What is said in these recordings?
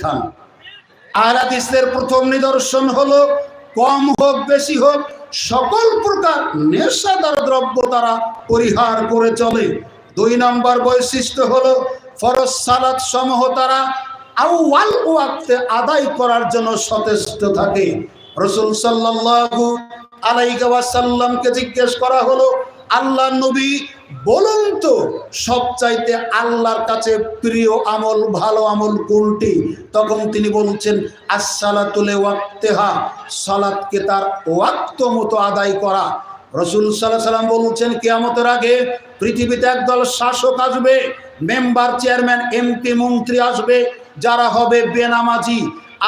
খান। আহাদিসের প্রথম নিদর্শন হলো, কম হোক, বেশি হোক, সকল প্রকার নেশাদার দ্রব্য তারা পরিহার করে চলে। দুই নম্বর বৈশিষ্ট্য হলো, ফরজ সালাত সমূহ তারা আউয়াল ওয়াক্তে আদায় করার জন্য সচেষ্ট থাকে। রসুল সাল্লাল্লাহু আলাইহি ওয়াসাল্লামকে জিজ্ঞেস করা হলো, আল্লাহ নবী বলুন তো, সবচাইতে আল্লাহর কাছে প্রিয় আমল, ভালো আমল কোনটি? তখন তিনি বলছেন আসসালাতুলে ওয়াক্তেহা সালাতকে তার ওয়াক্ত মতো আদায় করা। রসুল সাল্লাহ সাল্লাম বলছেন, কেয়ামতের আগে পৃথিবীতে একদল শাসক আসবে, মেম্বার, চেয়ারম্যান, এমপি, মন্ত্রী আসবে, যারা হবে বেনামাজি।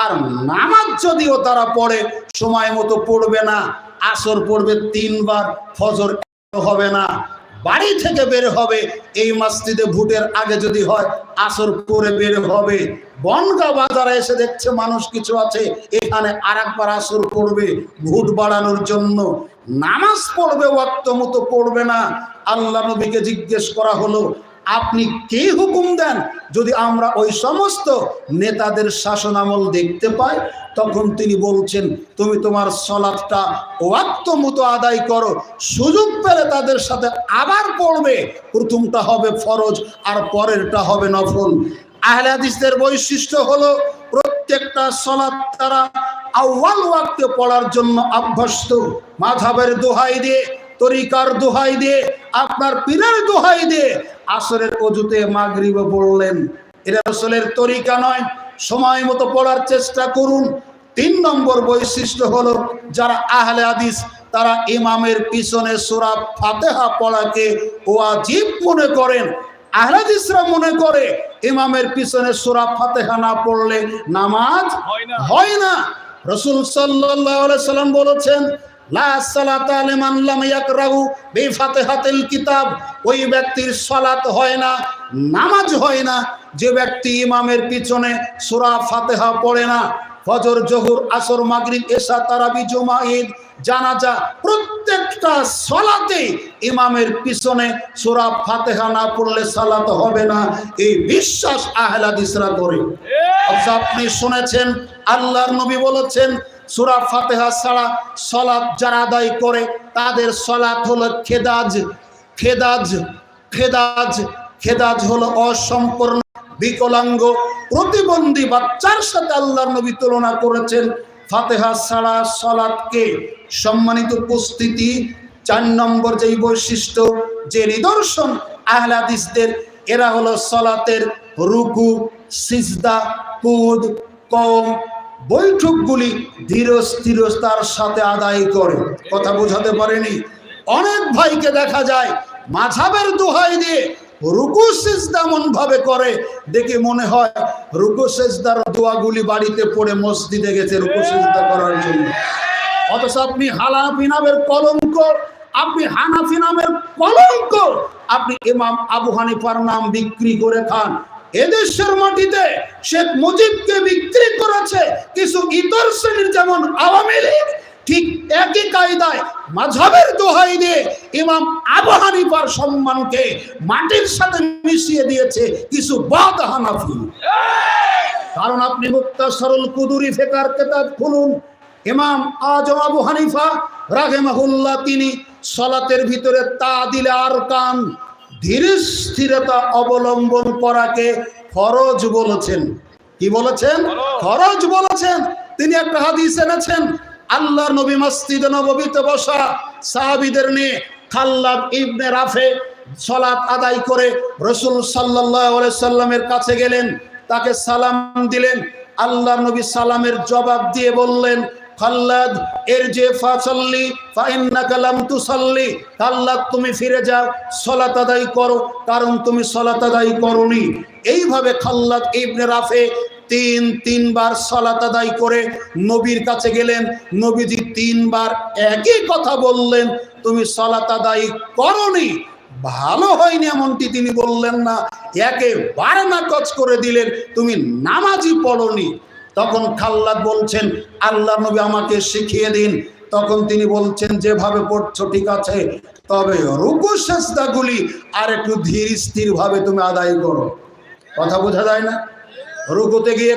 আর নামাজ যদিও তারা পড়ে, সময় মতো পড়বে না। আসর পড়বে তিনবার, ফজর হবে না। বাড়ি থেকে বের হবে, এই মসজিদে ভোটের আগে যদি হয়, আসর করে বের হবে। বনগা বাজারে এসে দেখছে মানুষ কিছু আছে, এখানে আর একবার আসর করবে ভোট বাড়ানোর জন্য। নামাজ পড়বে, ওয়াক্ত মতো পড়বে না। আল্লাহ নবীকে জিজ্ঞেস করা হলো আপনি কে হুকুম দেন? যদি আমরা ওই সমস্ত নেতাদের শাসন আমল দেখতে পাই, তখন তিনি বলছেন, তুমি তোমার সলাদটা ওয়াক্ত মতো আদায় করো। সুযোগ পেলে তাদের সাথে আবার পড়বে। প্রথমটা হবে ফরজ আর পরেরটা হবে নফল। আহলে বৈশিষ্ট্য হলো, প্রত্যেকটা সলাদ তারা আউয়াল ওয়াক্তে পড়ার জন্য অভ্যস্ত। মাঝাবের দোহাই দিয়ে, তরিকার দোহাই দিয়ে, আপনার পীরের দোহাই দিয়ে আসরের অজুতে মাগরিব পড়লেন। এটা আসলের তরিকা নয়। সময় মতো পড়ার চেষ্টা করুন। তিন নম্বর বৈশিষ্ট্য হলো যারা আহলে হাদিস তারা ইমামের পিছনে সুরা ফাতেহা পড়াকে ওয়াজিব মনে করেন। আহলাদিসরা মনে করে ইমামের পিছনে সুরা ফাতেহা না পড়লে নামাজ হয় না। হয় না। রসুল আলাইহি সাল্লাম বলেছেন কিতাব। ওই ব্যক্তির সালাত হয় না নামাজ হয় না। যে ব্যক্তি ইমামের পিছনে সূরা ফাতিহা পড়ে না ফজর জোহর আসর মাগরিব এশা তারাবি জুমা ঈদ জানাজা প্রত্যেকটা সলাতে ইমামের পিছনে সূরা ফাতিহা না পড়লে সালাত হবে না। এই বিশ্বাস আহলে হাদিসরা করে অথচ আপনি শুনেছেন আল্লাহর নবী বলেছেন সূরা ফাতিহা ছাড়া সলাৎ যারা আদায় করে, তাদের সলাৎ হলো খেদাজ। খেদাজ খেদাজ খেদাজ হলো অসম্পূর্ণ, বিকলাঙ্গ, প্রতিবন্ধী বাচ্চার সাথে আল্লাহ নবী তুলনা করেছেন। ফাতেহা ছাড়া সলাৎকে সম্মানিত উপস্থিতি, চার নম্বর যেই বৈশিষ্ট্য, যে নিদর্শন আহলাদিসদের, এরা হলো সলাতের রুকু, সিজদা, কুদ কম বৈঠকগুলি ধীর স্থিরতার সাথে আদায় করে। কথা বোঝাতে পারেনি। অনেক ভাইকে দেখা যায় মাঝাবের দোহাই দিয়ে রুকু সেজদা ভাবে করে। দেখে মনে হয় রুকু সেজদার দোয়াগুলি বাড়িতে পড়ে মসজিদে গেছে রুকু সেজদা করার জন্য। অথচ আপনি হালাফি নামের কলঙ্ক, আপনি হানাফি নামের কলঙ্ক, আপনি ইমাম আবু হানিফার নাম বিক্রি করে খান। এদেশের মাটিতে শেখ মুজিবকে বিক্রি করেছে কিছু ইতর শ্রেণির যেমন আওয়ামী লীগ, ঠিক একই কায়দায় মাঝাবের দোহাই দিয়ে ইমাম আবু হানিফার সম্মানকে মাটির সাথে মিশিয়ে দিয়েছে কিছু বাদ হানাফি। কারণ আপনি মুক্তা সরল কুদুরি ফেকার কেতাব খুলুন, ইমাম আজম আবু হানিফা রাহেমাহুল্লাহ তিনি সলাতের ভিতরে তা দিলে আর কান। ধীর স্থিরতা অবলম্বন করাকে ফরজ বলেছেন। কি বলেছেন? ফরজ। বলেছেন। তিনি একটা হাদিস এনেছেন আল্লাহর নবী মসজিদে নববীতে বসা সাহাবীদের নিয়ে খাল্লাদ ইবনে রাফে সলাত আদায় করে রসুল সাল্লাহ সাল্লামের কাছে গেলেন তাকে সালাম দিলেন। আল্লাহ নবী সালামের জবাব দিয়ে বললেন খাল্লাদ এর যে ফাসাল্লি, ফাইন্নাকা লাম তুসাল্লি খাল্লাদ তুমি ফিরে যাও, সলাত আদায় করো, কারণ তুমি সলাত আদায় করনি। এইভাবে খাল্লাদ ইবনে রাফে তিন, তিনবার সলাত আদায় করে নবীর কাছে গেলেন। নবীজি তিনবার একই কথা বললেন, তুমি সলাত আদায় করনি, ভালো হয়নি এমনটি তিনি বললেন না। একেবারে নাকচ করে দিলেন, তুমি নামাজই পড়নি তখন খাল্লাদ বলছেন, আল্লাহ নবী আমাকে শিখিয়ে দিন। তখন তিনি বলছেন, যেভাবে পড়ছো ঠিক আছে, তবে রুকু সেজদাগুলি আর একটু ধীর স্থির ভাবে তুমি আদায় করো। কথা বোঝা যায় না? রুকুতে গিয়ে